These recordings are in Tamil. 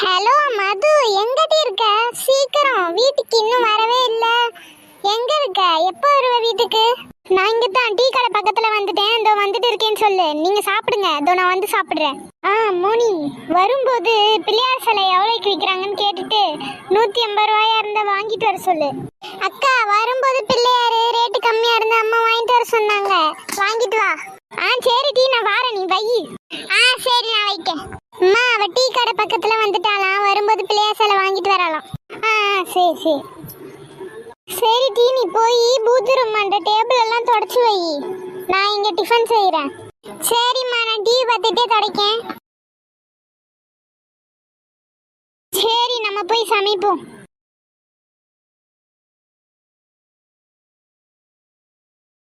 ஹலோ மது. எங்கடி இருக்க? சீக்கிரம். வீட்டுக்கு இன்னும் வரவே இல்ல. எங்க இருக்க? எப்போ வருவ வீட்டுக்கு? நான் இங்க தான் டீ கடை பக்கத்துல வந்துட்டேன். இதோ வந்துட்டு இருக்கேன்னு சொல்லு. நீங்க சாப்பிடுங்க. இதோ நான் வந்து சாப்பிடுறேன். ஆ மோனி. வரும்போது பிள்ளையார் சிலை எவ்வளோக்கு விற்கிறாங்கன்னு கேட்டுட்டு நூத்தி எண்பது ரூபாயா இருந்தா வாங்கிட்டு வர சொல்லு. அக்கா வரும்போது பிள்ளையாரு ரேட்டு கம்மியா இருந்தா அம்மா வாங்கிட்டு வர சொன்னாங்க. வாங்கிட்டு வா. ஆ சரி டீ நான் வாரேன். நீ வை. ஆ சரி நான் வைக்கேன். அம்மா அவ டீ கடை பக்கத்துல வந்துட்டாலாம் வரும்போது பிள்ளையா சில வாங்கிட்டு வரலாம் ஆ சரி சரி. சரி டீ நீ போய் பூத்து ரூம் அந்த டேபிள் எல்லாம் தொடச்சு வை. நான் இங்க டிஃபன் செய்யறேன் சரிம்மா நான் டீ பார்த்துட்டே தொடக்கேன். சரி நம்ம போய் சமைப்போம்.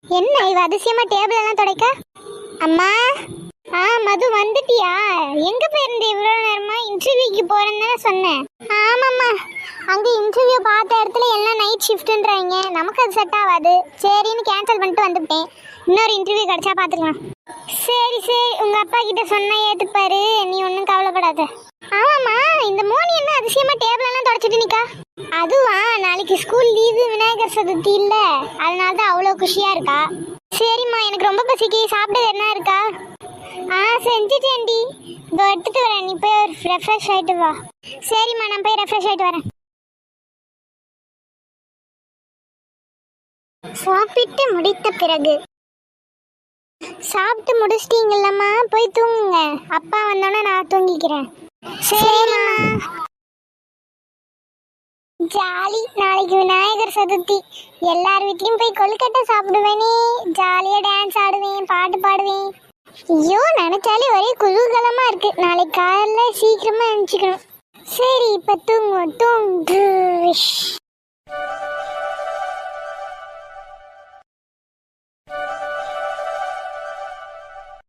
என்ன இவ அதிசயமா டேபிள் எல்லாம் துடைக்க? அம்மா? ஆ மது வந்துட்டியா? எங்க போயிருந்த இவ்வளவு வேலைக்கு போறேன்னு சொன்னேன். ஆமாம்மா. அங்கே இன்டர்வியூ பார்த்த இடத்துல எல்லாம் நைட் ஷிஃப்ட்ன்றாங்க நமக்கு அது செட் ஆகாது. சரின்னு கேன்சல் பண்ணிட்டு வந்துட்டேன். இன்னொரு இன்டர்வியூ கிடைச்சா பார்த்துக்கலாம். சரி சரி. உங்கள் அப்பா கிட்ட சொன்னால் ஏற்றுப்பாரு நீ ஒன்றும் கவலைப்படாத. ஆமாம்மா. இந்த மோனி என்ன அதிசயமாக டேபிள் எல்லாம் தொடச்சிட்டு நிக்கா? அதுவா? நாளைக்கு ஸ்கூல் லீவு விநாயகர் சதுர்த்தி இல்லை. அதனால தான் அவ்வளோ குஷியாக இருக்கா? சரிம்மா. எனக்கு ரொம்ப பசிக்கு. சாப்பிட என்ன இருக்கா? செஞ்சுட்டேன்டி இதோ எடுத்துட்டு வரேன். நீ போய் ஒரு ரெஃப்ரெஷ் ஆயிட்டு வா. சரிம்மா நான் போய் ரெஃப்ரெஷ் ஆயிட்டு வரேன். சாப்பிட்டு முடித்த பிறகு. சாப்பிட்டு முடிச்சிட்டீங்களம்மா போய் தூங்குங்க. அப்பா வந்தோடனே நான் தூங்கிக்கிறேன். சரிம்மா. ஜாலி. நாளைக்கு விநாயகர் சதுர்த்தி. எல்லார் வீட்லயும் போய் கொழுக்கட்டை சாப்பிடுவேனே. ஜாலியா டான்ஸ் ஆடுவேன் பாட்டு பாடுவேன். ஐயோ நினைச்சாலே ஒரே குதூகலமா இருக்கு. நாளைக்கு காலைல சீக்கிரமா எழுந்துக்கணும் சரி இப்ப தூங்குவோம். தூங்கு